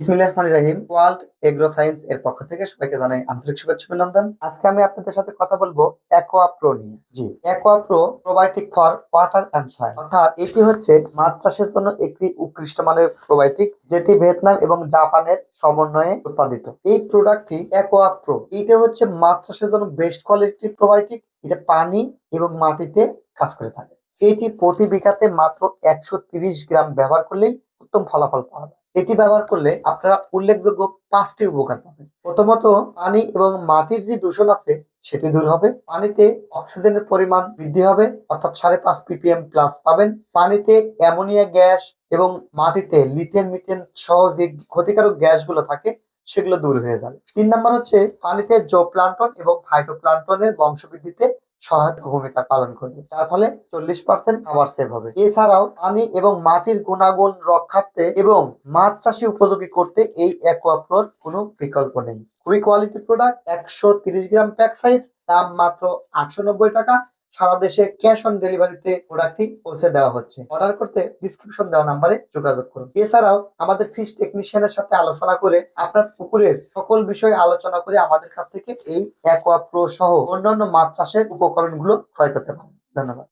বিসমিল্লাহির রহমানির রহিম। World agro science এর পক্ষ থেকে সবাইকে জানাই আন্তরিক শুভেচ্ছা অভিনন্দন। আজকে আমি আপনাদের সাথে কথা বলব অ্যাকোয়া প্রো নিয়ে। জি। Aqua pro probiotic for water and soil অর্থাৎ এটি হচ্ছে মাছ চাষের জন্য একটি উৎকৃষ্ট মানের প্রোবায়োটিক যেটি ভিয়েতনাম এবং জাপানের সমন্বয়ে উৎপাদিত। এই প্রোডাক্টটি অ্যাকোয়া প্রো এটা হচ্ছে মাছ চাষের জন্য বেস্ট কোয়ালিটির প্রোবায়োটিক এটা পানি এবং মাটিতে কাজ করে থাকে। এটি প্রতি বিঘাতে মাত্র একশো তিরিশ গ্রাম ব্যবহার করলেই উত্তম ফলাফল পাওয়া যায়। এটি ব্যবহার করলে আপনারা উল্লেখযোগ্য পাঁচটি উপকার পাবেন। প্রথমত, পানি এবং মাটির যে দূষণ আছে, সেটি দূর হবে। পানিতে অক্সিজেনের পরিমাণ বৃদ্ধি হবে, অর্থাৎ সাড়ে পাঁচ পিপিএম প্লাস পাবেন। পানিতে অ্যামোনিয়া গ্যাস এবং মাটিতে লিথেন মিথেন সহ যে ক্ষতিকারক গ্যাসগুলো থাকে, সেগুলো দূর হয়ে যাবে। তিন নম্বর হচ্ছে, পানিতে জো প্লান্টন এবং ফাইটোপ্লান্টনের বংশবৃদ্ধিতে সহায়তা ভূমিকা পালন করবে। যার ফলে চল্লিশ পার্সেন্ট খাবার সেভ হবে। এছাড়াও পানি এবং মাটির গুণাগুণ রক্ষার্থে এবং মাছ চাষি উপযোগী করতে এই অ্যাকোয়াপ্রোর কোনো বিকল্প নেই। খুবই কোয়ালিটি প্রোডাক্ট একশো গ্রাম প্যাক সাইজ দাম মাত্র আটশো নব্বই টাকা। সারা দেশে ক্যাশ অন ডেলিভারিতে প্রোডাক্টটি পৌঁছে দেওয়া হচ্ছে। অর্ডার করতে ডিসক্রিপশন দেওয়া নাম্বারে যোগাযোগ করুন। এছাড়াও আমাদের ফিশ টেকনিশিয়ানের সাথে আলোচনা করে আপনার পুকুরের সকল বিষয়ে আলোচনা করে আমাদের কাছ থেকে এই অ্যাকোয়া প্রো সহ অন্যান্য মাছ চাষের উপকরণগুলো ক্রয় করতে পারেন। ধন্যবাদ।